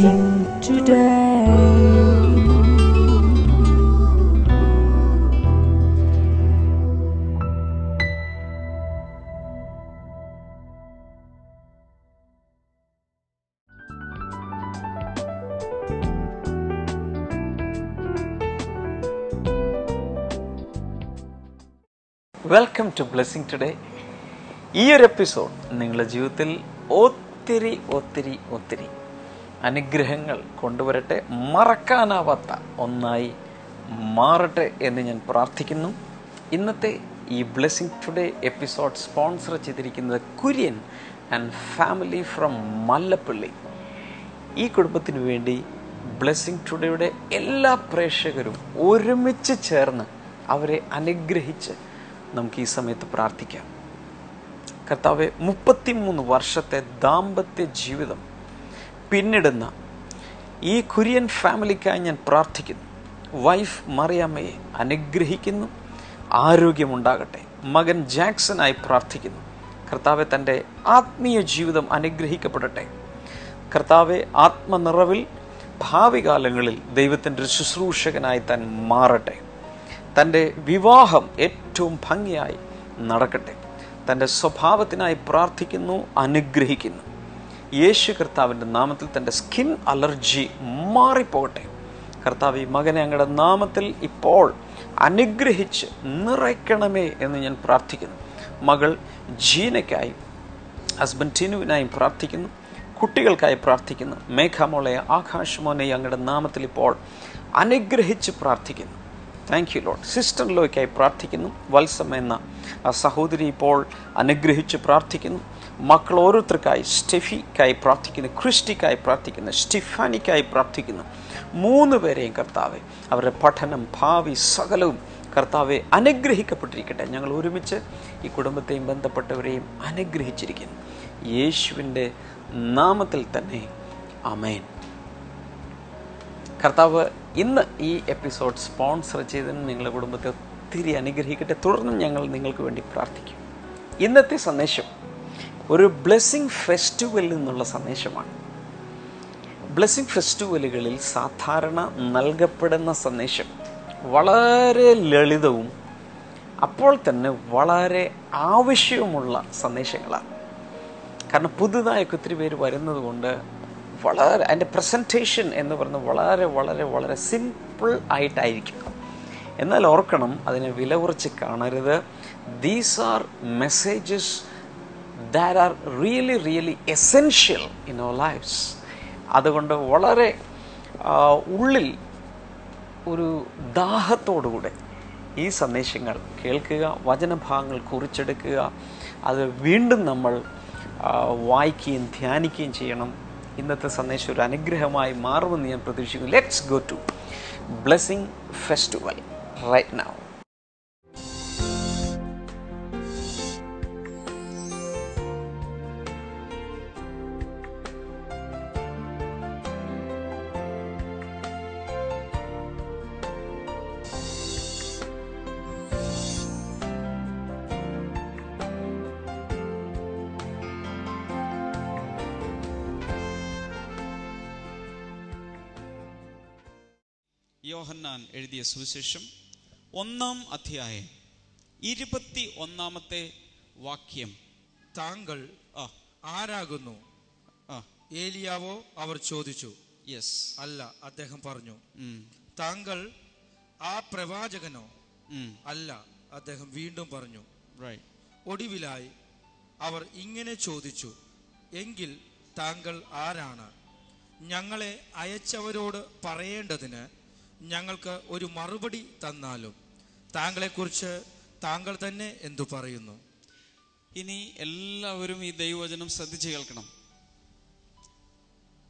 blessing today. Welcome to blessing today ഈ ഒരു episode നിങ്ങളുടെ ജീവിതത്തിൽ ഒത്തിരി ഒത്തിരി ഒത്തിരി അനുഗ്രഹങ്ങൾ കൊണ്ടുവരട്ടെ മറക്കാനാവാത്ത ഒന്നായി മാറട്ടെ എന്ന് ഞാൻ പ്രാർത്ഥിക്കുന്നു. ഇന്നത്തെ ഈ ബ്ലെസ്സിങ് ടുഡേ എപ്പിസോഡ് സ്പോൺസർ ചെയ്തിരിക്കുന്നത് Kurian and family from Mallappally. ഈ കുടുംബത്തിന് വേണ്ടി ബ്ലെസ്സിങ് ടുഡേയുടെ എല്ലാ പ്രേക്ഷകരും ഒരുമിച്ച് ചേർന്ന് അവരെ അനുഗ്രഹിച്ച് നമുക്ക് ഈ സമയത്ത് പ്രാർത്ഥിക്കാം. കർത്താവ് മുപ്പത്തിമൂന്ന് വർഷത്തെ ദാമ്പത്യ ജീവിതം പിന്നിടുന്ന ഈ കുര്യൻ ഫാമിലിക്കായി ഞാൻ പ്രാർത്ഥിക്കുന്നു. വൈഫ് മറിയാമ്മയെ അനുഗ്രഹിക്കുന്നു. ആരോഗ്യമുണ്ടാകട്ടെ. മകൻ ജാക്സനായി പ്രാർത്ഥിക്കുന്നു. കർത്താവെ തന്റെ ആത്മീയ ജീവിതം അനുഗ്രഹിക്കപ്പെടട്ടെ. കർത്താവെ ആത്മനിറവിൽ ഭാവി കാലങ്ങളിൽ ദൈവത്തിന്റെ ഒരു ശുശ്രൂഷകനായി താൻ മാറട്ടെ. തന്റെ വിവാഹം ഏറ്റവും ഭംഗിയായി നടക്കട്ടെ. തന്റെ സ്വഭാവത്തിനായി പ്രാർത്ഥിക്കുന്നു അനുഗ്രഹിക്കുന്നു. യേശു കർത്താവിന്റെ നാമത്തിൽ തന്റെ സ്കിൻ അലർജി മാറിപ്പോകട്ടെ. കർത്താവ് ഈ മകനെ അങ്ങയുടെ നാമത്തിൽ ഇപ്പോൾ അനുഗ്രഹിച്ച് നിറയ്ക്കണമേ എന്ന് ഞാൻ പ്രാർത്ഥിക്കുന്നു. മകൾ ജീനയ്ക്കായി ഹസ്ബൻഡ് ടിനുവിനായും പ്രാർത്ഥിക്കുന്നു. കുട്ടികൾക്കായി പ്രാർത്ഥിക്കുന്നു. മേഘാമോളെ ആകാശമോനെ അങ്ങയുടെ നാമത്തിൽ ഇപ്പോൾ അനുഗ്രഹിച്ച് പ്രാർത്ഥിക്കുന്നു. താങ്ക് യു ലോഡ് സിസ്റ്റർ ലോയ്ക്കായി പ്രാർത്ഥിക്കുന്നു. വത്സം എന്ന സഹോദരി ഇപ്പോൾ അനുഗ്രഹിച്ച് പ്രാർത്ഥിക്കുന്നു. മക്കൾ ഓരോരുത്തർക്കായി സ്റ്റെഫിക്കായി പ്രാർത്ഥിക്കുന്നു. ക്രിസ്റ്റിക്കായി പ്രാർത്ഥിക്കുന്നു. സ്റ്റിഫാനിക്കായി പ്രാർത്ഥിക്കുന്നു. മൂന്ന് പേരെയും കർത്താവെ അവരുടെ പഠനം ഭാവി സകലവും കർത്താവെ അനുഗ്രഹിക്കപ്പെട്ടിരിക്കട്ടെ. ഞങ്ങൾ ഒരുമിച്ച് ഈ കുടുംബത്തെയും ബന്ധപ്പെട്ടവരെയും അനുഗ്രഹിച്ചിരിക്കുന്നു. യേശുവിന്റെ നാമത്തിൽ തന്നെ. അമേൻ കർത്താവ് ഇന്ന് ഈ എപ്പിസോഡ് സ്പോൺസർ ചെയ്തതിന് നിങ്ങളുടെ കുടുംബത്തെ ഒത്തിരി അനുഗ്രഹിക്കട്ടെ. തുടർന്നും ഞങ്ങൾ നിങ്ങൾക്ക് വേണ്ടി പ്രാർത്ഥിക്കും. ഇന്നത്തെ സന്ദേശം ഒരു ബ്ലെസ്സിങ് ഫെസ്റ്റിവലിൽ നിന്നുള്ള സന്ദേശമാണ്. ബ്ലെസ്സിങ് ഫെസ്റ്റിവലുകളിൽ സാധാരണ നൽകപ്പെടുന്ന സന്ദേശം വളരെ ലളിതവും അപ്പോൾ തന്നെ വളരെ ആവശ്യവുമുള്ള സന്ദേശങ്ങളാണ്. കാരണം പുതുതായൊക്കെ ഒത്തിരി പേര് വരുന്നത് കൊണ്ട് വളരെ അതിന്റെ പ്രസന്റേഷൻ എന്ന് പറയുന്നത് വളരെ വളരെ വളരെ സിമ്പിൾ ആയിട്ടായിരിക്കും. എന്നാൽ ഓർക്കണം അതിനെ വില കുറച്ച് കാണരുത്. These are messages that are really really essential in our lifes അതുകൊണ്ട് വളരെ ഉള്ളിൽ ഒരു ദാഹത്തോടുകൂടെ ഈ സന്ദേശങ്ങൾ കേൾക്കുക വചനഭാഗങ്ങൾ കുറിച്ചെടുക്കുക അത് വീണ്ടും നമ്മൾ വായിക്കുകയും ധ്യാനിക്കുകയും ചെയ്യണം. ഇന്നത്തെ സന്ദേശം ഒരു അനുഗ്രഹമായി മാറുമെന്ന് ഞാൻ പ്രതീക്ഷിക്കുന്നു. Let's go to blessing festival right now എഴുതിയ സുവിശേഷം ഒന്നാം അധ്യായം ഇരുപത്തി ഒന്നാമത്തെ വാക്യം. താങ്കൾ ആരാകുന്നു? ഏലിയാവോ അവർ ചോദിച്ചു. യെസ് അല്ല അദ്ദേഹം പറഞ്ഞു. താങ്കൾ ആ പ്രവാചകനോ? അല്ല അദ്ദേഹം വീണ്ടും പറഞ്ഞു. ഒടുവിലായി അവർ ഇങ്ങനെ ചോദിച്ചു. എങ്കിൽ താങ്കൾ ആരാണ്? ഞങ്ങളെ അയച്ചവരോട് പറയേണ്ടതിന് ഞങ്ങൾക്ക് ഒരു മറുപടി തന്നാലും താങ്കളെക്കുറിച്ച് താങ്കൾ തന്നെ എന്തു പറയുന്നു? ഇനി എല്ലാവരും ഈ ദൈവവചനം ശ്രദ്ധിച്ച് കേൾക്കണം.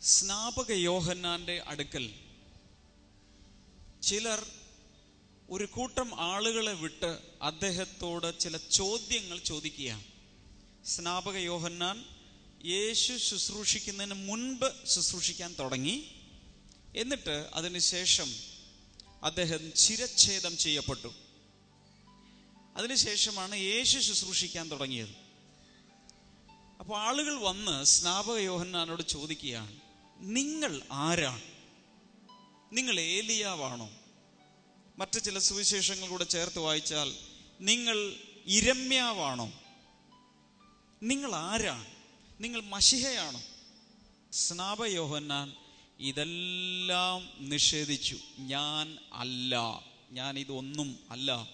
സ്നാപക യോഹന്നാന്റെ അടുക്കൽ ചിലർ ഒരു കൂട്ടം ആളുകളെ വിട്ട് അദ്ദേഹത്തോട് ചില ചോദ്യങ്ങൾ ചോദിക്കുകയാണ്. സ്നാപക യോഹന്നാൻ യേശു ശുശ്രൂഷിക്കുന്നതിന് മുൻപ് ശുശ്രൂഷിക്കാൻ തുടങ്ങി. എന്നിട്ട് അതിനുശേഷം അദ്ദേഹം ചിരച്ഛേദം ചെയ്യപ്പെട്ടു. അതിനുശേഷമാണ് യേശു ശുശ്രൂഷിക്കാൻ തുടങ്ങിയത്. അപ്പോൾ ആളുകൾ വന്ന് സ്നാപക യോഹന്നാനോട് ചോദിക്കുകയാണ് നിങ്ങൾ ആരാണ് നിങ്ങൾ ഏലിയാവാണോ? മറ്റു ചില സുവിശേഷങ്ങൾ കൂടെ ചേർത്ത് വായിച്ചാൽ നിങ്ങൾ ഇരമ്യാവാണോ? നിങ്ങൾ ആരാണ് നിങ്ങൾ മഷിഹയാണോ? സ്നാപ യോഹന്നാൻ ഇതെല്ലാം നിഷേധിച്ചു. ഞാൻ അല്ല. ഞാൻ ഇതൊന്നും അല്ല.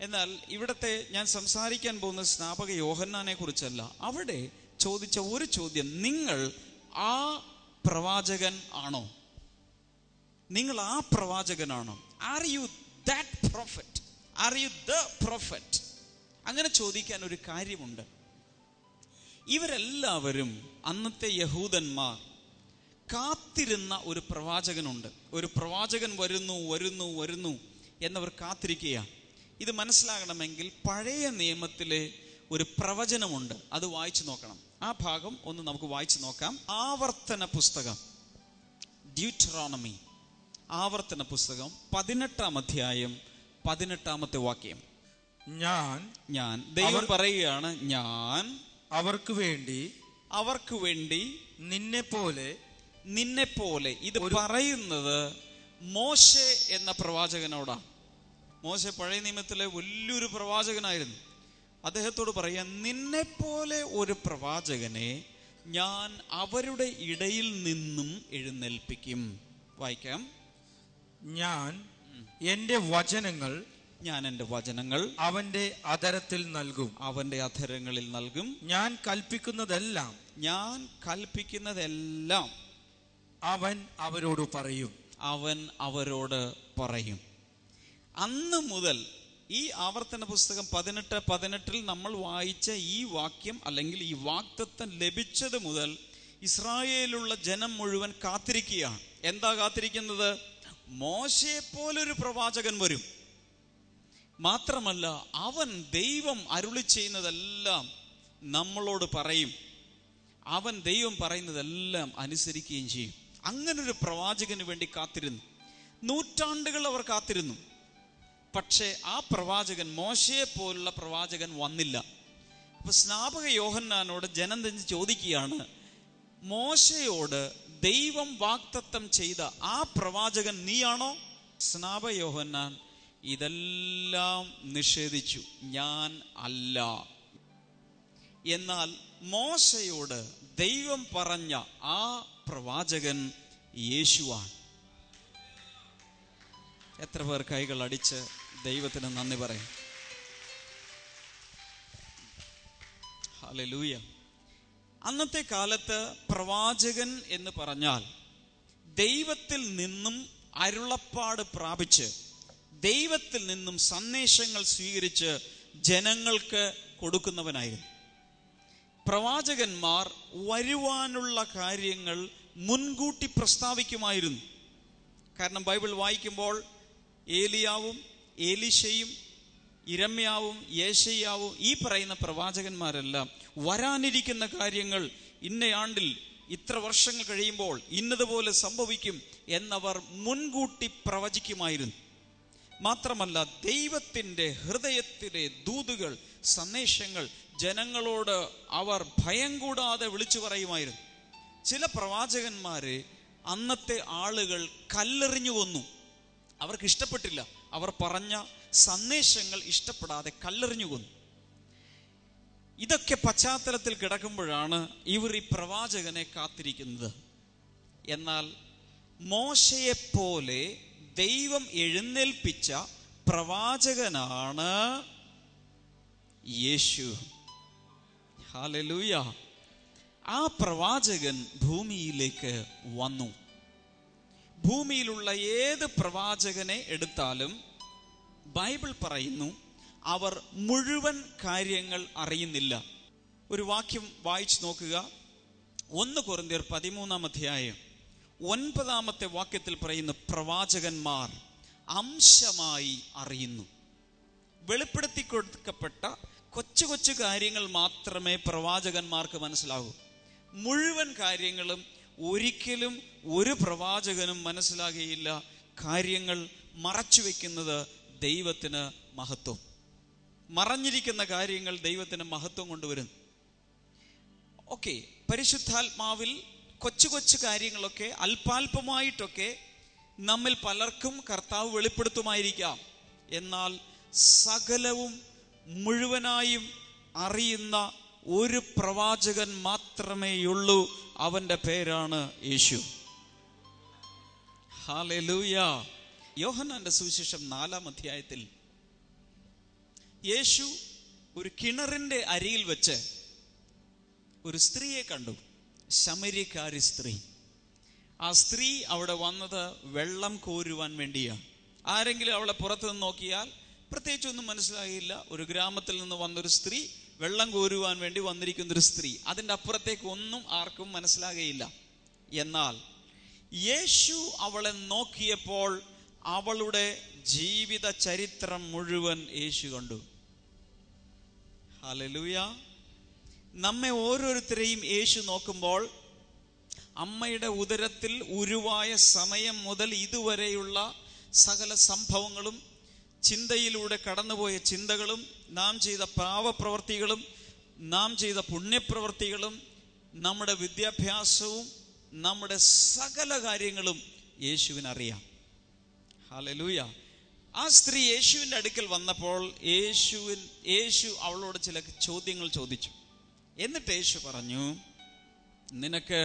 എന്നാൽ ഇവിടത്തെ ഞാൻ സംസാരിക്കാൻ പോകുന്ന സ്നാപക യോഹന്നാനെ കുറിച്ചല്ല. അവിടെ ചോദിച്ച ഒരു ചോദ്യം. നിങ്ങൾ ആ പ്രവാചകൻ ആണോ? നിങ്ങൾ ആ പ്രവാചകനാണോ? Are you that prophet are you the prophet അങ്ങനെ ചോദിക്കാൻ ഒരു കാര്യമുണ്ട്. ഇവരെല്ലാവരും അന്നത്തെ യഹൂദന്മാർ കാത്തിരുന്ന ഒരു പ്രവാചകനുണ്ട്. ഒരു പ്രവാചകൻ വരുന്നു വരുന്നു വരുന്നു എന്നവർ കാത്തിരിക്കുകയാണ് ഇത് മനസ്സിലാകണമെങ്കിൽ പഴയ നിയമത്തിലെ ഒരു പ്രവചനമുണ്ട്. അത് വായിച്ചു നോക്കണം. ആ ഭാഗം ഒന്ന് നമുക്ക് വായിച്ചു നോക്കാം. ആവർത്തന പുസ്തകം. ഡ്യൂട്രോണമി ആവർത്തന പുസ്തകം പതിനെട്ടാം അധ്യായം പതിനെട്ടാമത്തെ വാക്യം. ഞാൻ ഞാൻ. ദൈവം പറയുകയാണ് ഞാൻ അവർക്ക് വേണ്ടി അവർക്ക് വേണ്ടി നിന്നെ പോലെ നിന്നെ പോലെ ഇത് പറയുന്നത് മോശെ എന്ന പ്രവാചകനോടാണ്. മോശെ പഴയ നിയമത്തിലെ വലിയൊരു പ്രവാചകനായിരുന്നു. അദ്ദേഹത്തോട് പറയാം നിന്നെ പോലെ ഒരു പ്രവാചകനെ ഞാൻ അവരുടെ ഇടയിൽ നിന്നും എഴുന്നേൽപ്പിക്കും. വായിക്കാം. ഞാൻ എന്റെ വചനങ്ങൾ ഞാൻ എന്റെ വചനങ്ങൾ അവന്റെ അധരത്തിൽ നൽകും. അവന്റെ അധരങ്ങളിൽ നൽകും. ഞാൻ കൽപ്പിക്കുന്നതെല്ലാം ഞാൻ കൽപ്പിക്കുന്നതെല്ലാം അവൻ അവരോട് പറയും. അവൻ അവരോട് പറയും. അന്ന് മുതൽ ഈ ആവർത്തന പുസ്തകം പതിനെട്ട് പതിനെട്ടിൽ നമ്മൾ വായിച്ച ഈ വാക്യം അല്ലെങ്കിൽ ഈ വാക്തത്വം ലഭിച്ചത് മുതൽ ഇസ്രായേലുള്ള ജനം മുഴുവൻ കാത്തിരിക്കുകയാണ്. എന്താ കാത്തിരിക്കുന്നത്? മോശയെ പോലൊരു പ്രവാചകൻ വരും. മാത്രമല്ല അവൻ ദൈവം അരുളി ചെയ്യുന്നതെല്ലാം നമ്മളോട് പറയും. അവൻ ദൈവം പറയുന്നതെല്ലാം അനുസരിക്കുകയും ചെയ്യും. അങ്ങനൊരു പ്രവാചകന് വേണ്ടി കാത്തിരുന്നു. നൂറ്റാണ്ടുകൾ അവർ കാത്തിരുന്നു. പക്ഷേ ആ പ്രവാചകൻ മോശയെ പോലുള്ള പ്രവാചകൻ വന്നില്ല. അപ്പൊ സ്നാപക യോഹന്നാനോട് ജനം തന്നെ ചോദിക്കുകയാണ് മോശയോട് ദൈവം വാക്തത്വം ചെയ്ത ആ പ്രവാചകൻ നീയാണോ? സ്നാപക യോഹന്നാൻ ഇതെല്ലാം നിഷേധിച്ചു. ഞാൻ അല്ല. എന്നാൽ മോശയോട് ദൈവം പറഞ്ഞ ആ പ്രവാചകൻ യേശുവാണ്. എത്ര പേർ കൈകൾ അടിച്ച് ദൈവത്തിന് നന്ദി പറയും. ഹല്ലേലൂയ. അന്നത്തെ കാലത്ത് പ്രവാചകൻ എന്ന് പറഞ്ഞാൽ ദൈവത്തിൽ നിന്നും അരുളപ്പാട് പ്രാപിച്ച് ദൈവത്തിൽ നിന്നും സന്ദേശങ്ങൾ സ്വീകരിച്ച് ജനങ്ങൾക്ക് കൊടുക്കുന്നവനായിരുന്നു. പ്രവാചകന്മാർ വരുവാനുള്ള കാര്യങ്ങൾ മുൻകൂട്ടി പ്രസ്താവിക്കുമായിരുന്നു. കാരണം ബൈബിൾ വായിക്കുമ്പോൾ ഏലിയാവും ഏലിശയും ഇരമ്യാവും യേശയ്യാവും ഈ പറയുന്ന പ്രവാചകന്മാരെല്ലാം വരാനിരിക്കുന്ന കാര്യങ്ങൾ ഇന്നയാണ്ടിൽ ഇത്ര വർഷങ്ങൾ കഴിയുമ്പോൾ ഇന്നതുപോലെ സംഭവിക്കും എന്നവർ മുൻകൂട്ടി പ്രവചിക്കുമായിരുന്നു. മാത്രമല്ല ദൈവത്തിന്റെ ഹൃദയത്തിലെ ദൂതുകൾ സന്ദേശങ്ങൾ ജനങ്ങളോട് അവർ ഭയം കൂടാതെ വിളിച്ചു പറയുമായിരുന്നു. ചില പ്രവാചകന്മാരെ അന്നത്തെ ആളുകൾ കല്ലെറിഞ്ഞു കൊന്നു. അവർക്ക് ഇഷ്ടപ്പെട്ടില്ല. അവർ പറഞ്ഞ സന്ദേശങ്ങൾ ഇഷ്ടപ്പെടാതെ കല്ലെറിഞ്ഞു കൊന്നു. ഇതൊക്കെ പശ്ചാത്തലത്തിൽ കിടക്കുമ്പോഴാണ് ഇവർ ഈ പ്രവാചകനെ കാത്തിരിക്കുന്നത്. എന്നാൽ മോശയെപ്പോലെ ദൈവം എഴുന്നേൽപ്പിച്ച പ്രവാചകനാണ് യേശു. ഹാലലൂയ. ആ പ്രവാചകൻ ഭൂമിയിലേക്ക് വന്നു. ഭൂമിയിലുള്ള ഏത് പ്രവാചകനെ എടുത്താലും ബൈബിൾ പറയുന്നു അവർ മുഴുവൻ കാര്യങ്ങൾ അറിയുന്നില്ല. ഒരു വാക്യം വായിച്ചു നോക്കുക. ഒന്ന് കുറന്തിയർ പതിമൂന്നാം അധ്യായം ഒൻപതാമത്തെ വാക്യത്തിൽ പറയുന്ന പ്രവാചകന്മാർ അംശമായി അറിയുന്നു. വെളിപ്പെടുത്തി കൊടുക്കപ്പെട്ട കൊച്ചു കൊച്ചു കാര്യങ്ങൾ മാത്രമേ പ്രവാചകന്മാർക്ക് മനസ്സിലാകൂ. മുഴുവൻ കാര്യങ്ങളും ഒരിക്കലും ഒരു പ്രവാചകനും മനസ്സിലാകുകയില്ല കാര്യങ്ങൾ മറച്ചു വെക്കുന്നത് ദൈവത്തിന് മഹത്വം. മറഞ്ഞിരിക്കുന്ന കാര്യങ്ങൾ ദൈവത്തിന് മഹത്വം കൊണ്ടുവരുന്നു. ഓക്കെ പരിശുദ്ധാത്മാവിൽ കൊച്ചു കൊച്ചു കാര്യങ്ങളൊക്കെ അല്പാൽപമായിട്ടൊക്കെ നമ്മിൽ പലർക്കും കർത്താവ് വെളിപ്പെടുത്തുമായിരിക്കാം. എന്നാൽ സകലവും മുഴുവനായും അറിയുന്ന ഒരു പ്രവാചകൻ മാത്രമേയുള്ളൂ അവന്റെ പേരാണ് യേശു. ഹാലൂയ യോഹന്നാന്റെ സുവിശേഷം നാലാം അധ്യായത്തിൽ യേശു ഒരു കിണറിന്റെ അരിയിൽ വെച്ച് ഒരു സ്ത്രീയെ കണ്ടു. ശമരിക്കാരി സ്ത്രീ. ആ സ്ത്രീ അവിടെ വന്നത് വെള്ളം കോരുവാൻ വേണ്ടിയാണ് ആരെങ്കിലും അവളെ പുറത്തു നിന്ന് നോക്കിയാൽ പ്രത്യേകിച്ച് ഒന്നും മനസ്സിലായില്ല. ഒരു ഗ്രാമത്തിൽ നിന്ന് വന്നൊരു സ്ത്രീ വെള്ളം കോരുവാൻ വേണ്ടി വന്നിരിക്കുന്ന ഒരു സ്ത്രീ. അതിന്റെ അപ്പുറത്തേക്ക് ഒന്നും ആർക്കും മനസ്സിലാകയില്ല. എന്നാൽ യേശു അവളെ നോക്കിയപ്പോൾ അവളുടെ ജീവിത ചരിത്രം മുഴുവൻ യേശു കണ്ടു. ഹലലൂയ നമ്മെ ഓരോരുത്തരെയും യേശു നോക്കുമ്പോൾ അമ്മയുടെ ഉദരത്തിൽ ഉരുവായ സമയം മുതൽ ഇതുവരെയുള്ള സകല സംഭവങ്ങളും ചിന്തയിലൂടെ കടന്നുപോയ ചിന്തകളും നാം ചെയ്ത പാവപ്രവർത്തികളും നാം ചെയ്ത പുണ്യപ്രവർത്തികളും നമ്മുടെ വിദ്യാഭ്യാസവും നമ്മുടെ സകല കാര്യങ്ങളും യേശുവിനറിയാം. ഹാലലൂയ ആ സ്ത്രീ യേശുവിന്റെ അടുക്കൽ വന്നപ്പോൾ യേശുവിൻ യേശു അവളോട് ചില ചോദ്യങ്ങൾ ചോദിച്ചു. എന്നിട്ട് യേശു പറഞ്ഞു നിനക്ക്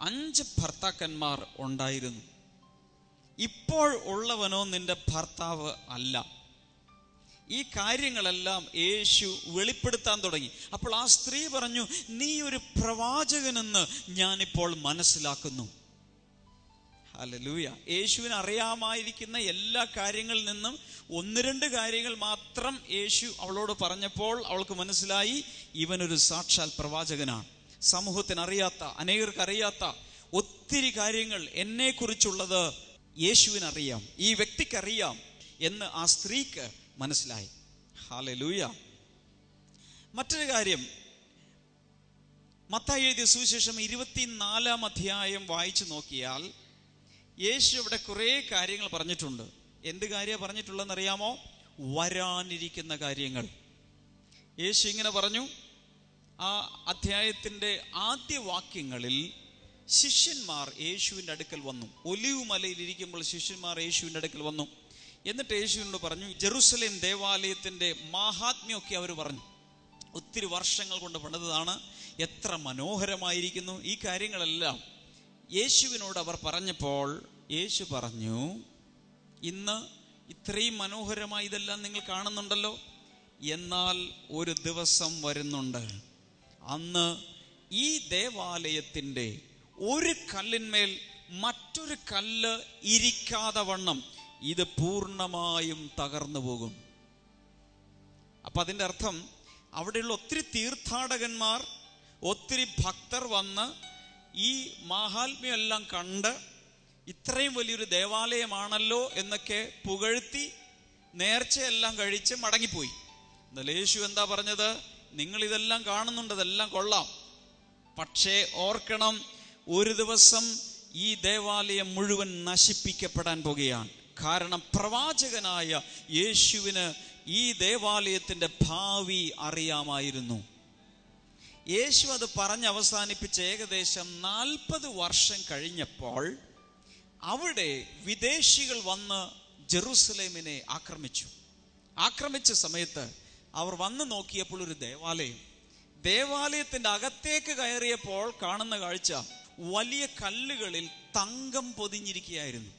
അഞ്ച് ഭർത്താക്കന്മാർ ഉണ്ടായിരുന്നു. ഇപ്പോൾ ഉള്ളവനോ നിന്റെ ഭർത്താവ് അല്ല. ഈ കാര്യങ്ങളെല്ലാം യേശു വെളിപ്പെടുത്താൻ തുടങ്ങി. അപ്പോൾ ആ സ്ത്രീ പറഞ്ഞു നീ ഒരു പ്രവാചകനെന്ന് ഞാനിപ്പോൾ മനസ്സിലാക്കുന്നു. ഹലലൂയ യേശുവിന് അറിയാമായിരിക്കുന്ന എല്ലാ കാര്യങ്ങളിൽ നിന്നും ഒന്ന് രണ്ട് കാര്യങ്ങൾ മാത്രം യേശു അവളോട് പറഞ്ഞപ്പോൾ അവൾക്ക് മനസ്സിലായി ഇവനൊരു സാക്ഷാൽ പ്രവാചകനാണ്. സമൂഹത്തിന് അറിയാത്ത അറിയാത്ത ഒത്തിരി കാര്യങ്ങൾ എന്നെ കുറിച്ചുള്ളത് യേശുവിനറിയാം ഈ വ്യക്തിക്കറിയാം എന്ന് ആ സ്ത്രീക്ക് മനസ്സിലായി. ഹാലലൂയ മറ്റൊരു കാര്യം മത്തായി എഴുതിയ സുവിശേഷം ഇരുപത്തിനാലാം അധ്യായം വായിച്ചു നോക്കിയാൽ യേശു ഇവിടെ കുറേ കാര്യങ്ങൾ പറഞ്ഞിട്ടുണ്ട്. എന്ത് കാര്യമാണ് പറഞ്ഞിട്ടുള്ളതെന്നറിയാമോ? വരാനിരിക്കുന്ന കാര്യങ്ങൾ. യേശു ഇങ്ങനെ പറഞ്ഞു ആ അധ്യായത്തിന്റെ ആദ്യ വാക്യങ്ങളിൽ ശിഷ്യന്മാർ യേശുവിന്റെ അടുക്കൽ വന്നു. ഒലിവ് മലയിൽ ഇരിക്കുമ്പോൾ ശിഷ്യന്മാർ യേശുവിന്റെ അടുക്കൽ വന്നു. എന്നിട്ട് യേശുവിനോട് പറഞ്ഞു ജെറുസലേം ദേവാലയത്തിന്റെ മാഹാത്മ്യമൊക്കെ അവർ പറഞ്ഞു. ഒത്തിരി വർഷങ്ങൾ കൊണ്ട് പണിതതാണ്. എത്ര മനോഹരമായിരിക്കുന്നു ഈ കാര്യങ്ങളെല്ലാം. യേശുവിനോട് അവർ പറഞ്ഞപ്പോൾ യേശു പറഞ്ഞു ഇന്ന് ഇത്രയും മനോഹരമായി ഇതെല്ലാം നിങ്ങൾ കാണുന്നുണ്ടല്ലോ. എന്നാൽ ഒരു ദിവസം വരുന്നുണ്ട്. അന്ന് ഈ ദേവാലയത്തിന്റെ ഒരു കല്ലിന്മേൽ മറ്റൊരു കല്ല് ഇരിക്കാതെ വണ്ണം ഇത് പൂർണമായും തകർന്നു പോകും. അപ്പൊ അതിന്റെ അർത്ഥം അവിടെയുള്ള ഒത്തിരി തീർത്ഥാടകന്മാർ ഒത്തിരി ഭക്തർ വന്ന് ഈ മാഹാത്മ്യമെല്ലാം കണ്ട് ഇത്രയും വലിയൊരു ദേവാലയമാണല്ലോ എന്നൊക്കെ പുകഴ്ത്തി നേർച്ചയെല്ലാം കഴിച്ച് മടങ്ങിപ്പോയി. എന്നാൽ യേശു എന്താ പറഞ്ഞത്? നിങ്ങൾ ഇതെല്ലാം കാണുന്നുണ്ട് ഇതെല്ലാം കൊള്ളാം. പക്ഷേ ഓർക്കണം ഒരു ദിവസം ഈ ദേവാലയം മുഴുവൻ നശിപ്പിക്കപ്പെടാൻ പോകുകയാണ്. കാരണം പ്രവാചകനായ യേശുവിന് ഈ ദേവാലയത്തിന്റെ ഭാവി അറിയാമായിരുന്നു. യേശു അത് പറഞ്ഞ് അവസാനിപ്പിച്ച് ഏകദേശം നാൽപ്പത് വർഷം കഴിഞ്ഞപ്പോൾ അവിടെ വിദേശികൾ വന്ന് ജെറുസലേമിനെ ആക്രമിച്ചു. ആക്രമിച്ച സമയത്ത് അവർ വന്ന് നോക്കിയപ്പോൾ ഒരു ദേവാലയം. ദേവാലയത്തിന്റെ അകത്തേക്ക് കയറിയപ്പോൾ കാണുന്ന കാഴ്ച വലിയ കല്ലുകളിൽ തങ്കം പൊതിഞ്ഞിരിക്കുകയായിരുന്നു.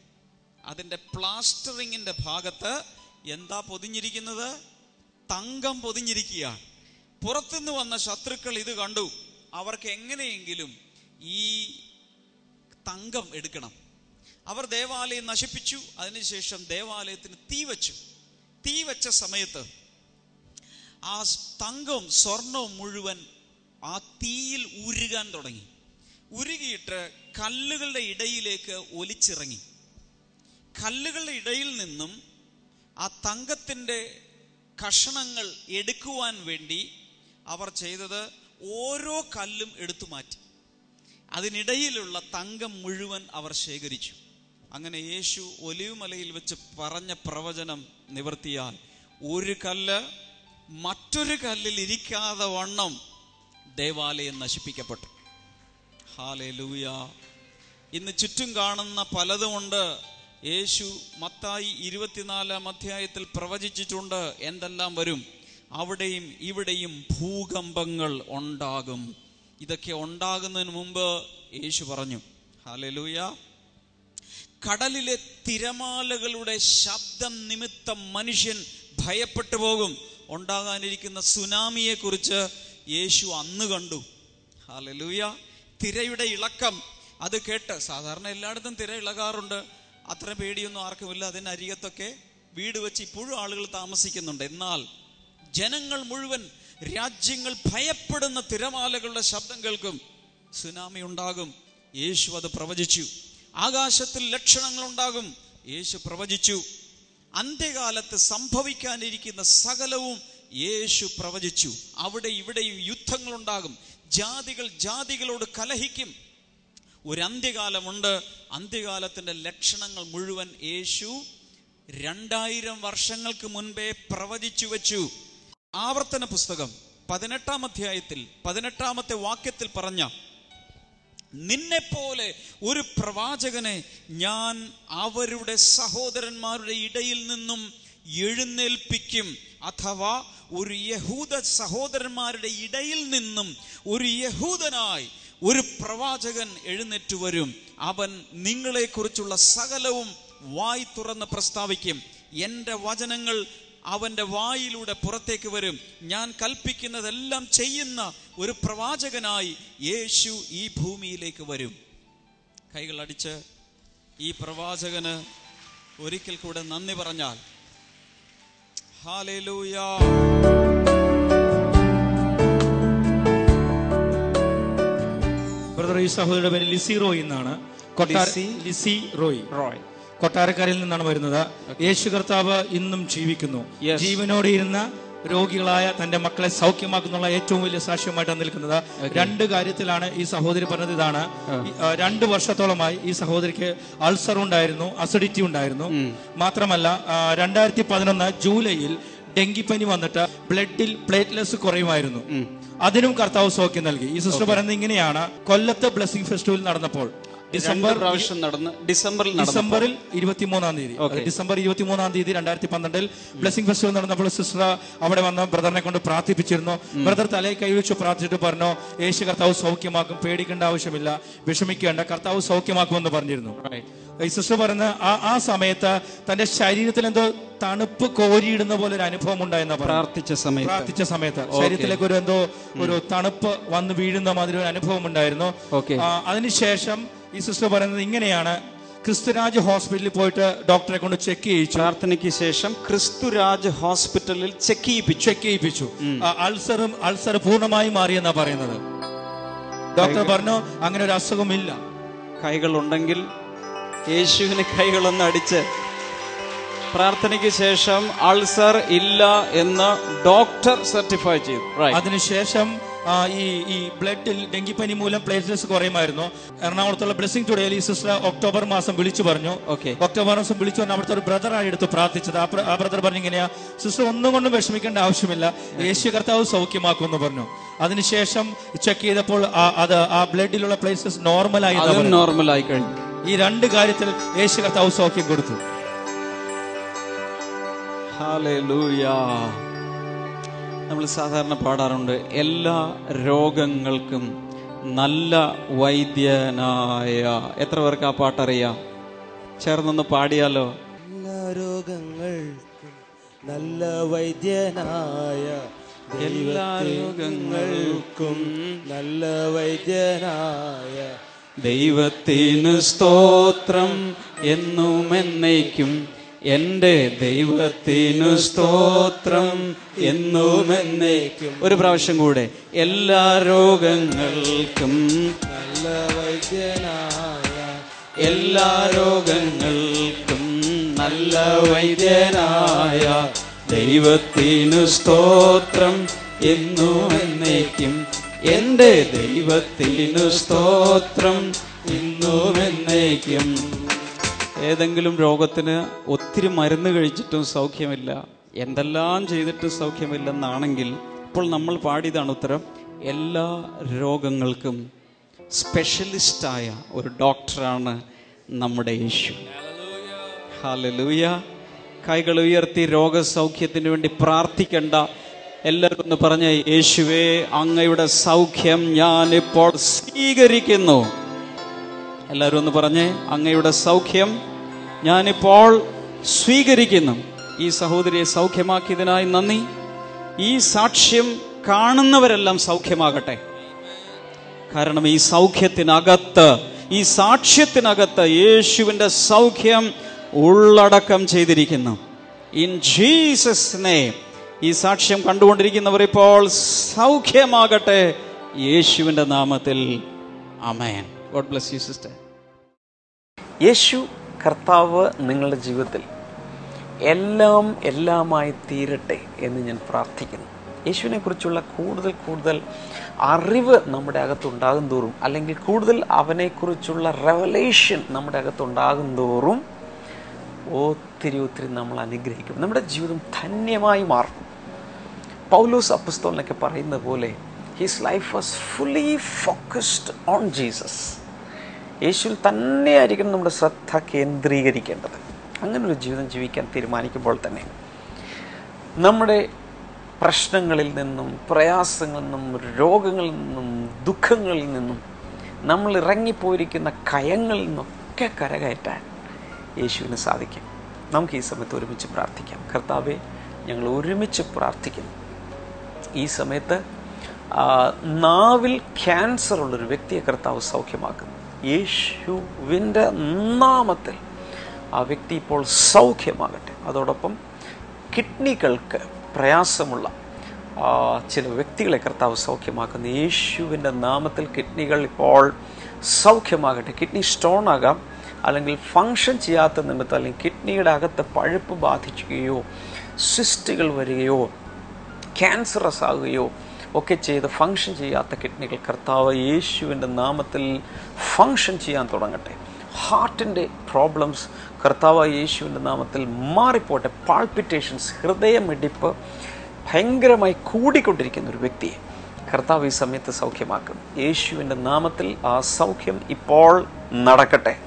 അതിന്റെ പ്ലാസ്റ്ററിങ്ങിന്റെ ഭാഗത്ത് എന്താ പൊതിഞ്ഞിരിക്കുന്നത്? തങ്കം പൊതിഞ്ഞിരിക്കുകയാണ് പുറത്തുനിന്ന് വന്ന ശത്രുക്കൾ ഇത് കണ്ടു. അവർക്ക് എങ്ങനെയെങ്കിലും ഈ തങ്കം എടുക്കണം. അവർ ദേവാലയം നശിപ്പിച്ചു. അതിനുശേഷം ദേവാലയത്തിന് തീ വച്ചു. തീ വെച്ച സമയത്ത് ആ തങ്കവും സ്വർണവും മുഴുവൻ ആ തീയിൽ ഉരുകാൻ തുടങ്ങി. ഉരുകിയിട്ട് കല്ലുകളുടെ ഇടയിലേക്ക് ഒലിച്ചിറങ്ങി. കല്ലുകളുടെ ഇടയിൽ നിന്നും ആ തങ്കത്തിന്റെ കഷണങ്ങൾ എടുക്കുവാൻ വേണ്ടി അവർ ചെയ്തത് ഓരോ കല്ലും എടുത്തു മാറ്റി. അതിനിടയിലുള്ള തങ്കം മുഴുവൻ അവർ ശേഖരിച്ചു. അങ്ങനെ യേശു ഒലിവുമലയിൽ വെച്ച് പറഞ്ഞ പ്രവചനം നിവർത്തിയാൽ ഒരു കല്ല് മറ്റൊരു കല്ലിൽ ഇരിക്കാതെ വണ്ണം ദേവാലയം നശിപ്പിക്കപ്പെട്ടു. ഹാലൂയ ഇന്ന് ചുറ്റും കാണുന്ന പലതുമുണ്ട് യേശു മത്തായി ഇരുപത്തിനാലാം അധ്യായത്തിൽ പ്രവചിച്ചിട്ടുണ്ട് എന്തെല്ലാം വരും? അവിടെയും ഇവിടെയും ഭൂകമ്പങ്ങൾ ഉണ്ടാകും. ഇതൊക്കെ ഉണ്ടാകുന്നതിന് മുമ്പ് യേശു പറഞ്ഞു ഹാലലൂയ. കടലിലെ തിരമാലകളുടെ ശബ്ദം നിമിത്തം മനുഷ്യൻ ഭയപ്പെട്ടു പോകും. ഉണ്ടാകാനിരിക്കുന്ന സുനാമിയെക്കുറിച്ച് യേശു അന്ന് കണ്ടു ഹാലലൂയ. തിരയുടെ ഇളക്കം. അത് കേട്ട് സാധാരണ എല്ലായിടത്തും തിര ഇളകാറുണ്ട്. അത്ര പേടിയൊന്നും ആർക്കുമില്ല അതിനരികത്തൊക്കെ വീട് വെച്ച് ഇപ്പോഴും ആളുകൾ താമസിക്കുന്നുണ്ട്. എന്നാൽ ജനങ്ങൾ മുഴുവൻ രാജ്യങ്ങൾ ഭയപ്പെടുന്ന തിരമാലകളുടെ ശബ്ദം കേൾക്കും. സുനാമി ഉണ്ടാകും. യേശു അത് പ്രവചിച്ചു. ആകാശത്തിൽ ലക്ഷണങ്ങൾ ഉണ്ടാകും. യേശു പ്രവചിച്ചു. അന്ത്യകാലത്ത് സംഭവിക്കാനിരിക്കുന്ന സകലവും യേശു പ്രവചിച്ചു. അവിടെ ഇവിടെയും യുദ്ധങ്ങൾ ഉണ്ടാകും. ജാതികൾ ജാതികളോട് കലഹിക്കും. ഒരു അന്ത്യകാലമുണ്ട് അന്ത്യകാലത്തിന്റെ ലക്ഷണങ്ങൾ മുഴുവൻ യേശു രണ്ടായിരം വർഷങ്ങൾക്ക് മുൻപേ പ്രവചിച്ചു വച്ചു. ആവർത്തന പുസ്തകം പതിനെട്ടാം അധ്യായത്തിൽ പതിനെട്ടാമത്തെ വാക്യത്തിൽ പറഞ്ഞ നിന്നെപ്പോലെ ഒരു പ്രവാചകനെ ഞാൻ അവരുടെ സഹോദരന്മാരുടെ ഇടയിൽ നിന്നും എഴുന്നേൽപ്പിക്കും. അഥവാ ഒരു യഹൂദ സഹോദരന്മാരുടെ ഇടയിൽ നിന്നും ഒരു യഹൂദനായി ഒരു പ്രവാചകൻ എഴുന്നേറ്റ് വരും. അവൻ നിങ്ങളെക്കുറിച്ചുള്ള സകലവും വായി തുറന്ന് പ്രസ്താവിക്കും. എന്റെ വചനങ്ങൾ അവന്റെ വായിലൂടെ പുറത്തേക്ക് വരും. ഞാൻ കൽപ്പിക്കുന്നതെല്ലാം ചെയ്യുന്ന ഒരു പ്രവാചകനായി യേശു ഈ ഭൂമിയിലേക്ക് വരും. കൈകൾ അടിച്ച് ഈ പ്രവാചകന് ഒരിക്കൽ കൂടെ നന്ദി പറഞ്ഞാൽ ബ്രദർ ഈ സഹോദരിയുടെ പേര് ലിസി റോയ് എന്നാണ്. ലിസി? റോയ്. റോയ്. കൊട്ടാരക്കരയിൽ നിന്നാണ് വരുന്നത്. യേശു കർത്താവ് ഇന്നും ജീവിക്കുന്നു. ജീവനോടെ ഇരുന്ന രോഗികളായ തന്റെ മക്കളെ സൗഖ്യമാക്കുന്നുള്ള ഏറ്റവും വലിയ സാക്ഷ്യമായിട്ടാണ് നിൽക്കുന്നത്. രണ്ട് കാര്യത്തിലാണ് ഈ സഹോദരി പറഞ്ഞത് ഇതാണ്. രണ്ടു രണ്ട് വർഷത്തോളമായി ഈ സഹോദരിക്ക് അൾസർ ഉണ്ടായിരുന്നു അസിഡിറ്റി ഉണ്ടായിരുന്നു. മാത്രമല്ല രണ്ടായിരത്തി പതിനൊന്ന് ജൂലൈയിൽ ഡെങ്കിപ്പനി വന്നിട്ട് ബ്ലഡിൽ പ്ലേറ്റ്ലെസ് കുറയുമായിരുന്നു. അതിനും കർത്താവ് സൗഖ്യം നൽകി. ഈ സിസ്റ്റർ പറയുന്നത് ഇങ്ങനെയാണ്. കൊല്ലത്ത് ബ്ലെസ്സിംഗ് ഫെസ്റ്റിവൽ നടന്നപ്പോൾ ഡിസംബർ പ്രാവശ്യം നടന്ന് ഡിസംബറിൽ ഡിസംബറിൽ ഇരുപത്തിമൂന്നാം തീയതി. ഡിസംബർ ഇരുപത്തിമൂന്നാം തീയതി രണ്ടായിരത്തി പന്ത്രണ്ടിൽ ബ്ലസ്സിംഗ് ഫെസ്റ്റിവൽ നടന്നപ്പോൾ സിസ്റ്റർ അവിടെ വന്ന് ബ്രദറിനെ കൊണ്ട് പ്രാർത്ഥിപ്പിച്ചിരുന്നു. ബ്രദർ തലയിൽ കൈവച്ച് പ്രാർത്ഥിച്ചിട്ട് പറഞ്ഞു യേശു കർത്താവ് സൗഖ്യമാക്കും പേടിക്കേണ്ട ആവശ്യമില്ല വിഷമിക്കേണ്ട കർത്താവ് സൗഖ്യമാക്കുമെന്ന് പറഞ്ഞിരുന്നു. ഈ സിസ്റ്റർ പറഞ്ഞ ആ ആ സമയത്ത് തന്റെ ശരീരത്തിൽ എന്തോ തണുപ്പ് കോരിയിടുന്ന പോലെ ഒരു അനുഭവം ഉണ്ടായെന്ന പ്രാർത്ഥിച്ച സമയത്ത്. പ്രാർത്ഥിച്ച സമയത്ത്. ശരീരത്തിലേക്ക് ഒരു എന്തോ ഒരു തണുപ്പ് വന്ന് വീഴുന്ന മാതിരി ഒരു അനുഭവം ഉണ്ടായിരുന്നു. അതിനുശേഷം ഈ സിസ്റ്റർ പറയുന്നത് ഇങ്ങനെയാണ്. ക്രിസ്തുരാജ് ഹോസ്പിറ്റലിൽ പോയിട്ട് ഡോക്ടറെ കൊണ്ട് ചെക്ക് ചെയ്യിച്ചു. പ്രാർത്ഥനയ്ക്ക് ശേഷം ക്രിസ്തുരാജ് ഹോസ്പിറ്റലിൽ ചെക്ക് ചെയ്യിപ്പിച്ചു. ചെക്ക് ചെയ്യിപ്പിച്ചു. അൾസറും അൾസർ പൂർണമായും മാറിയെന്നാ പറയുന്നത്. ഡോക്ടർ പറഞ്ഞു അങ്ങനെ ഒരു അസുഖമില്ല. കൈകൾ ഉണ്ടെങ്കിൽ യേശുവിന് കൈകളൊന്ന് അടിച്ച്. പ്രാർത്ഥനയ്ക്ക് ശേഷം അൾസർ ഇല്ല എന്ന് ഡോക്ടർ സർട്ടിഫൈ ചെയ്തു. അതിനുശേഷം ഈ ഈ ബ്ലഡിൽ ഡെങ്കിപ്പനി മൂലം പ്ലേറ്റ്ലെറ്റ്സ് കുറയുമായിരുന്നു. എറണാകുളത്തുള്ള ബ്ലെസ്സിംഗ് ടുഡേയിൽ ഈ സിസ്റ്റർ ഒക്ടോബർ മാസം വിളിച്ചു പറഞ്ഞു. ഓക്കെ ഒക്ടോബർ മാസം വിളിച്ചു പറഞ്ഞു അവിടുത്തെ ഒരു ബ്രദറായി എടുത്ത് പ്രാർത്ഥിച്ചത്. ആ ബ്രദർ പറഞ്ഞു ഇങ്ങനെയാ സിസ്റ്റർ ഒന്നും കൊണ്ടും വിഷമിക്കേണ്ട ആവശ്യമില്ല. യേശു കർത്താവ് സൗഖ്യമാക്കുമെന്ന് പറഞ്ഞു. അതിനുശേഷം ചെക്ക് ചെയ്തപ്പോൾ അത് ആ ബ്ലഡിലുള്ള പ്ലേസസ് നോർമലായി ആയി അതും നോർമൽ ആയി കഴിഞ്ഞു. ഈ രണ്ട് കാര്യത്തിൽ യേശു കർത്താവ് സൗഖ്യം കൊടുത്തു. ഹല്ലേലൂയ നമ്മൾ സാധാരണ പാടാറുണ്ട് എല്ലാ രോഗങ്ങൾക്കും നല്ല വൈദ്യനായ. എത്ര പേർക്ക് ആ പാട്ടറിയാം? ചേർന്നൊന്ന് പാടിയാലോ? എല്ലാ രോഗങ്ങൾക്കും നല്ല വൈദ്യനായ എല്ലാ രോഗങ്ങൾക്കും നല്ല വൈദ്യനായ ദൈവത്തിന് സ്തോത്രം എന്നും എന്നേക്കും എന്റെ ദൈവത്തിനു സ്തോത്രം എന്നും എന്നേക്കും ഒരു പ്രാവശ്യം കൂടെ. എല്ലാ രോഗങ്ങൾക്കും നല്ല വൈദ്യനായ എല്ലാ രോഗങ്ങൾക്കും നല്ല വൈദ്യനായ ദൈവത്തിനു സ്തോത്രം എന്നും എന്നേക്കും എന്റെ ദൈവത്തിനു സ്തോത്രം ഇന്നും എന്നേക്കും ഏതെങ്കിലും രോഗത്തിന് ഒത്തിരി മരുന്ന് കഴിച്ചിട്ടും സൗഖ്യമില്ല. എന്തെല്ലാം ചെയ്തിട്ടും സൗഖ്യമില്ലെന്നാണെങ്കിൽ ഇപ്പോൾ നമ്മൾ പാടിയതാണ് ഉത്തരം. എല്ലാ രോഗങ്ങൾക്കും സ്പെഷ്യലിസ്റ്റായ ഒരു ഡോക്ടറാണ് നമ്മുടെ യേശു. ഹാലലൂയ കൈകൾ ഉയർത്തി രോഗസൗഖ്യത്തിന് വേണ്ടി പ്രാർത്ഥിക്കേണ്ട. എല്ലാവർക്കും ഒന്ന് പറഞ്ഞ യേശുവേ അങ്ങയുടെ സൗഖ്യം ഞാനിപ്പോൾ സ്വീകരിക്കുന്നു. എല്ലാവരും ഒന്ന് പറഞ്ഞേ അങ്ങയുടെ സൗഖ്യം ഞാനിപ്പോൾ സ്വീകരിക്കുന്നു. ഈ സഹോദരിയെ സൗഖ്യമാക്കിയതിനായി നന്ദി. ഈ സാക്ഷ്യം കാണുന്നവരെല്ലാം സൗഖ്യമാകട്ടെ. കാരണം ഈ സൗഖ്യത്തിനകത്ത് ഈ സാക്ഷ്യത്തിനകത്ത് യേശുവിന്റെ സൗഖ്യം ഉള്ളടക്കം ചെയ്തിരിക്കുന്നു. ഇൻ ജീസസ് ഈ സാക്ഷ്യം കണ്ടുകൊണ്ടിരിക്കുന്നവർ ഇപ്പോൾ സൗഖ്യമാകട്ടെ. യേശുവിന്റെ നാമത്തിൽ amen God bless you sister യേശു കർത്താവ് നിങ്ങളുടെ ജീവിതത്തിൽ എല്ലാം എല്ലാമായി തീരട്ടെ എന്ന് ഞാൻ പ്രാർത്ഥിക്കുന്നു. യേശുവിനെക്കുറിച്ചുള്ള കൂടുതൽ കൂടുതൽ അറിവ് നമ്മുടെ അകത്തുണ്ടാകും തോറും അല്ലെങ്കിൽ കൂടുതൽ അവനെക്കുറിച്ചുള്ള റെവലേഷൻ നമ്മുടെ അകത്തുണ്ടാകും തോറും ഒത്തിരി ഒത്തിരി നമ്മൾ അനുഗ്രഹിക്കും. നമ്മുടെ ജീവിതം ധന്യമായി മാറും. പൗലോസ് അപ്പുസ്തോലിനൊക്കെ പറയുന്ന പോലെ his life was fully focused on Jesus യേശുവിൽ തന്നെയായിരിക്കണം നമ്മുടെ ശ്രദ്ധ കേന്ദ്രീകരിക്കേണ്ടത്. അങ്ങനൊരു ജീവിതം ജീവിക്കാൻ തീരുമാനിക്കുമ്പോൾ തന്നെ നമ്മുടെ പ്രശ്നങ്ങളിൽ നിന്നും പ്രയാസങ്ങളിൽ നിന്നും രോഗങ്ങളിൽ നിന്നും ദുഃഖങ്ങളിൽ നിന്നും നമ്മൾ ഇറങ്ങിപ്പോയിരിക്കുന്ന കയങ്ങളിൽ നിന്നൊക്കെ കരകയറ്റാൻ യേശുവിന് സാധിക്കും. നമുക്ക് ഈ സമയത്ത് ഒരുമിച്ച് പ്രാർത്ഥിക്കാം. കർത്താവെ ഞങ്ങൾ ഒരുമിച്ച് പ്രാർത്ഥിക്കുന്നു. ഈ സമയത്ത് നാവിൽ ക്യാൻസർ ഉള്ളൊരു വ്യക്തിയെ കർത്താവ് സൗഖ്യമാക്കുന്നു. യേശുവിന്റെ നാമത്തിൽ ആ വ്യക്തി ഇപ്പോൾ സൗഖ്യമാകട്ടെ. അതോടൊപ്പം കിഡ്നികൾക്ക് പ്രയാസമുള്ള ചില വ്യക്തികളെ കർത്താവ് സൗഖ്യമാക്കുന്ന. യേശുവിന്റെ നാമത്തിൽ കിഡ്നികൾ ഇപ്പോൾ സൗഖ്യമാകട്ടെ. കിഡ്നി സ്റ്റോൺ ആകാം അല്ലെങ്കിൽ ഫങ്ഷൻ ചെയ്യാത്ത നിമിത്തം അല്ലെങ്കിൽ കിഡ്നിയുടെ അകത്ത് പഴുപ്പ് ബാധിക്കുകയോ സിസ്റ്റുകൾ വരികയോ ക്യാൻസറസ് ആകുകയോ ഒക്കെ ചെയ്ത് ഫങ്ഷൻ ചെയ്യാത്ത കിഡ്നികൾ കർത്താവ് യേശുവിന്റെ നാമത്തിൽ ഫങ്ഷൻ ചെയ്യാൻ തുടങ്ങട്ടെ. ഹാർട്ടിന്റെ പ്രോബ്ലംസ് കർത്താവ് യേശുവിന്റെ നാമത്തിൽ മാറിപ്പോട്ടെ. പാൾപിറ്റേഷൻസ് ഹൃദയമിടിപ്പ് ഭയങ്കരമായി കൂടിക്കൊണ്ടിരിക്കുന്ന ഒരു വ്യക്തിയെ കർത്താവ് ഈ സമയത്ത് സൗഖ്യമാക്കും യേശുവിന്റെ നാമത്തിൽ ആ സൗഖ്യം ഇപ്പോൾ നടക്കട്ടെ.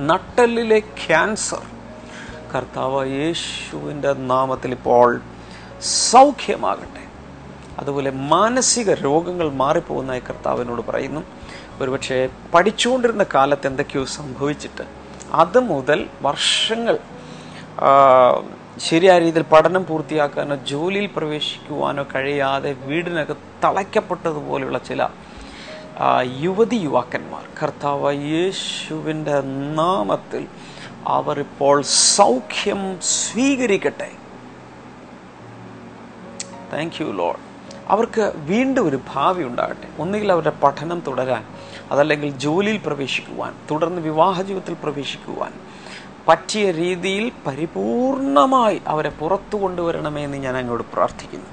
നട്ടലിലെ ക്യാൻസർ കർത്താവ് യേശുവിന്റെ നാമത്തിൽ ഇപ്പോൾ സൗഖ്യമാകട്ടെ. അതുപോലെ മാനസിക രോഗങ്ങൾ മാറിപ്പോകുന്നതായി കർത്താവിനോട് പറയുന്നു. ഒരുപക്ഷെ പഠിച്ചുകൊണ്ടിരുന്ന കാലത്ത് എന്തൊക്കെയോ സംഭവിച്ചിട്ട് അത് മുതൽ വർഷങ്ങൾ ശരിയായ രീതിയിൽ പഠനം പൂർത്തിയാക്കാനോ ജോലിയിൽ പ്രവേശിക്കുവാനോ കഴിയാതെ വീടിനകത്ത് തളയ്ക്കപ്പെട്ടതുപോലെയുള്ള ചില യുവതി യുവാക്കന്മാർ. കർത്താവ് യേശുവിന്റെ നാമത്തിൽ അവർ ഇപ്പോൾ സൗഖ്യം സ്വീകരിക്കട്ടെ. താങ്ക് യു ലോഡ് അവർക്ക് വീണ്ടും ഒരു ഭാവി ഉണ്ടാകട്ടെ. ഒന്നുകിൽ അവരുടെ പഠനം തുടരാൻ അതല്ലെങ്കിൽ ജോലിയിൽ പ്രവേശിക്കുവാൻ തുടർന്ന് വിവാഹ ജീവിതത്തിൽ പ്രവേശിക്കുവാൻ. പറ്റിയ രീതിയിൽ പരിപൂർണമായി അവരെ പുറത്തു കൊണ്ടുവരണമേ എന്ന് ഞാൻ അങ്ങോട്ട് പ്രാർത്ഥിക്കുന്നു.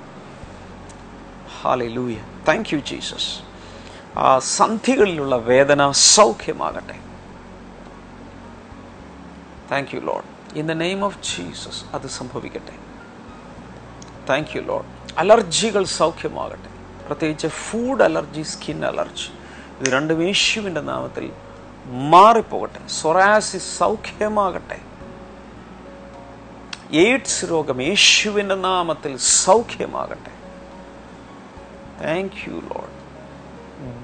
ഹാലെ ലൂയ താങ്ക് യു ജീസസ് ആ സന്ധികളിലുള്ള വേദന സൗഖ്യമാകട്ടെ. Thank you lord in the name of Jesus അത് സംഭവിക്കട്ടെ. താങ്ക് യു ലോഡ് അലർജികൾ സൗഖ്യമാകട്ടെ. പ്രത്യേകിച്ച് ഫുഡ് അലർജി സ്കിൻ അലർജി ഇത് രണ്ടും യേശുവിന്റെ നാമത്തിൽ മാറിപ്പോകട്ടെ. സൊറാസിസ് സൗഖ്യമാകട്ടെ. എയ്ഡ്സ് രോഗം യേശുവിന്റെ നാമത്തിൽ സൗഖ്യമാകട്ടെ. Thank you lord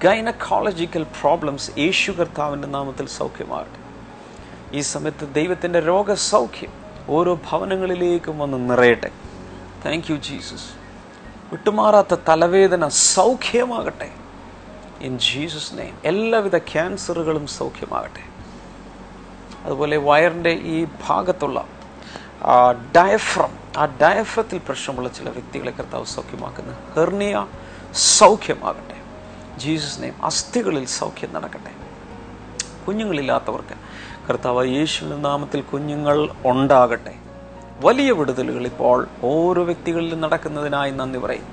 gynaecological problems യേശു കർത്താവിന്റെ നാമത്തിൽ സൗഖ്യമാകട്ടെ. ഈ സമയത്ത് ദൈവത്തിന്റെ രോഗസൗഖ്യം ഓരോ ഭവനങ്ങളിലേക്കും വന്ന് നിറയട്ടെ. താങ്ക് യു ജീസസ് വിട്ടുമാറാത്ത തലവേദന സൗഖ്യമാകട്ടെ. ഇൻ ജീസസ് നെയിം എല്ലാവിധ ക്യാൻസറുകളും സൗഖ്യമാകട്ടെ. അതുപോലെ വയറിന്റെ ഈ ഭാഗത്തുള്ള ഡയഫ്രം ആ ഡയഫ്രത്തിൽ പ്രശ്നമുള്ള ചില വ്യക്തികളെ കർത്താവ് സൗഖ്യമാക്കുന്നു. ഹെർണിയ സൗഖ്യമാകട്ടെ. ജീസസ് നെയിം അസ്ഥികളിൽ സൗഖ്യം നടക്കട്ടെ. കുഞ്ഞുങ്ങളില്ലാത്തവർക്ക് കർത്താവ് യേശുവിന്റെ നാമത്തിൽ കുഞ്ഞുങ്ങൾ ഉണ്ടാകട്ടെ. വലിയ വിടുതലുകൾ ഇപ്പോൾ ഓരോ വ്യക്തികളിലും നടക്കുന്നതിനായി നന്ദി പറയും.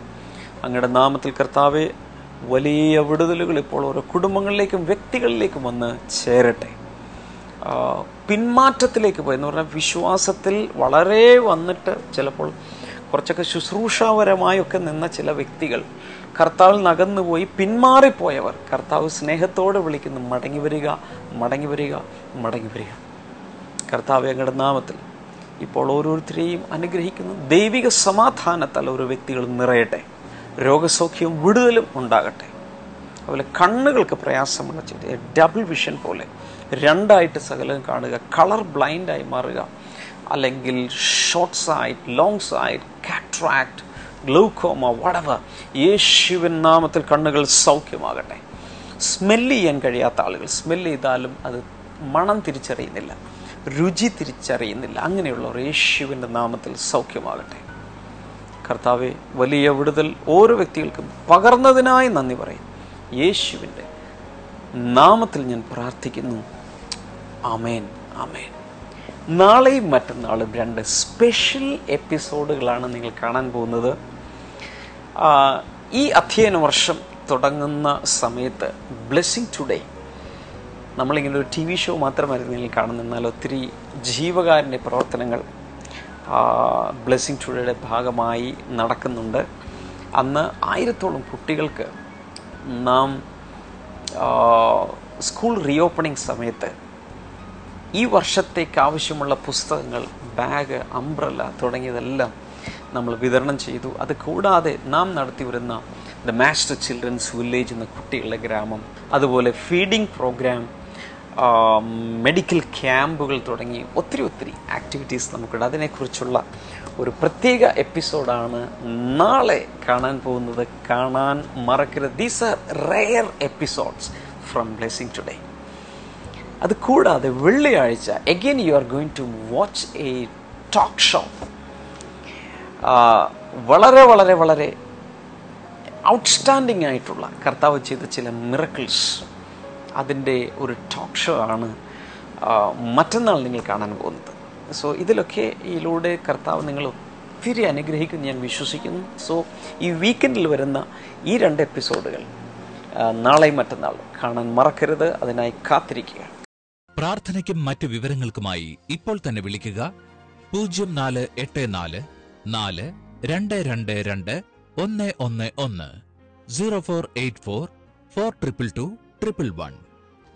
അങ്ങയുടെ നാമത്തിൽ കർത്താവെ വലിയ വിടുതലുകൾ ഇപ്പോൾ ഓരോ കുടുംബങ്ങളിലേക്കും വ്യക്തികളിലേക്കും വന്ന് ചേരട്ടെ. പിന്മാറ്റത്തിലേക്ക് പോയി എന്ന് പറഞ്ഞാൽ വിശ്വാസത്തിൽ വളരെ വന്നിട്ട് ചിലപ്പോൾ കുറച്ചൊക്കെ ശുശ്രൂഷാപരമായൊക്കെ നിന്ന ചില വ്യക്തികൾ കർത്താവിൽ നകന്നുപോയി പിന്മാറിപ്പോയവർ. കർത്താവ് സ്നേഹത്തോടെ വിളിക്കുന്നു മടങ്ങി വരിക മടങ്ങി വരിക മടങ്ങി വരിക. കർത്താവ് ഞങ്ങളുടെ നാമത്തിൽ ഇപ്പോൾ ഓരോരുത്തരെയും അനുഗ്രഹിക്കുന്നു. ദൈവിക സമാധാനത്താൽ ഓരോ വ്യക്തികളും നിറയട്ടെ. രോഗസൗഖ്യവും വിടുതലും ഉണ്ടാകട്ടെ. അതുപോലെ കണ്ണുകൾക്ക് പ്രയാസമുള്ള ചെറിയ ഡബിൾ വിഷൻ പോലെ രണ്ടായിട്ട് സകലം കാണുക കളർ ബ്ലൈൻഡായി മാറുക അല്ലെങ്കിൽ short sight long sight cataract glaucoma വടവ യേശുവിൻ നാമത്തിൽ കണ്ണുകൾ സൗഖ്യമാകട്ടെ. സ്മെല്ല് ചെയ്യാൻ കഴിയാത്ത ആളുകൾ സ്മെല്ല് ചെയ്താലും അത് മണം തിരിച്ചറിയുന്നില്ല. രുചി തിരിച്ചറിയുന്നില്ല. അങ്ങനെയുള്ളവർ യേശുവിന്റെ നാമത്തിൽ സൗഖ്യമാകട്ടെ. കർത്താവെ വലിയ വിടുതൽ ഓരോ വ്യക്തികൾക്കും പകർന്നതിനായി നന്ദി പറയും. യേശുവിന്റെ നാമത്തിൽ ഞാൻ പ്രാർത്ഥിക്കുന്നു. അമേൻ അമേൻ നാളെയും മറ്റന്നാളും രണ്ട് സ്പെഷ്യൽ എപ്പിസോഡുകളാണ് നിങ്ങൾ കാണാൻ പോകുന്നത്. ഈ അധ്യയന വർഷം തുടങ്ങുന്ന സമയത്ത് ബ്ലെസ്സിങ് ടുഡേ നമ്മളിങ്ങനെ ഒരു ടി വി ഷോ മാത്രമായിരുന്നു നിങ്ങൾ കാണുന്നത്. എന്നാൽ ഒത്തിരി ജീവകാരന്റെ പ്രവർത്തനങ്ങൾ ബ്ലെസ്സിങ് ടുഡേയുടെ ഭാഗമായി നടക്കുന്നുണ്ട്. അന്ന് ആയിരത്തോളം കുട്ടികൾക്ക് നാം സ്കൂൾ റീഓപ്പണിംഗ് സമയത്ത് ഈ വർഷത്തേക്ക് ആവശ്യമുള്ള പുസ്തകങ്ങൾ ബാഗ് അംബ്രല തുടങ്ങിയതെല്ലാം നമ്മൾ വിതരണം ചെയ്തു. അത് കൂടാതെ നാം നടത്തി വരുന്ന ദ മാസ്റ്റർ ചിൽഡ്രൻസ് വില്ലേജ് എന്ന കുട്ടികളുടെ ഗ്രാമം അതുപോലെ ഫീഡിംഗ് പ്രോഗ്രാം മെഡിക്കൽ ക്യാമ്പുകൾ തുടങ്ങി ഒത്തിരി ഒത്തിരി ആക്ടിവിറ്റീസ് നമുക്കുണ്ട്. അതിനെക്കുറിച്ചുള്ള ഒരു പ്രത്യേക എപ്പിസോഡാണ് നാളെ കാണാൻ പോകുന്നത്. കാണാൻ മറക്കരുത്. These are rare episodes from blessing today അത് കൂടാതെ വെള്ളിയാഴ്ച again you are going to watch a talk show വളരെ വളരെ വളരെ ഔട്ട്സ്റ്റാൻഡിംഗ് ആയിട്ടുള്ള കർത്താവ് ചെയ്ത ചില മിറക്കിൾസ് അതിന്റെ ഒരു ടോക്ക് ഷോ ആണ് മറ്റന്നാൾ നിങ്ങൾ കാണാൻ പോകുന്നത്. സോ ഇതിലൊക്കെ ഇതിലൂടെ കർത്താവ് നിങ്ങൾ ഒത്തിരി അനുഗ്രഹിക്കുമെന്ന് ഞാൻ വിശ്വസിക്കുന്നു. സോ ഈ വീക്കെൻഡിൽ വരുന്ന ഈ രണ്ട് എപ്പിസോഡുകൾ നാളെ നാളെയും മറ്റന്നാളും കാണാൻ മറക്കരുത് അതിനായി കാത്തിരിക്കുക. പ്രാർത്ഥനയ്ക്കും മറ്റു വിവരങ്ങൾക്കുമായി ഇപ്പോൾ തന്നെ വിളിക്കുക. പൂജ്യം നാല് എട്ട് നാല് നാല് രണ്ട് രണ്ട് രണ്ട് ഒന്ന് ഒന്ന് ഒന്ന്. Zero four eight four four triple two triple one.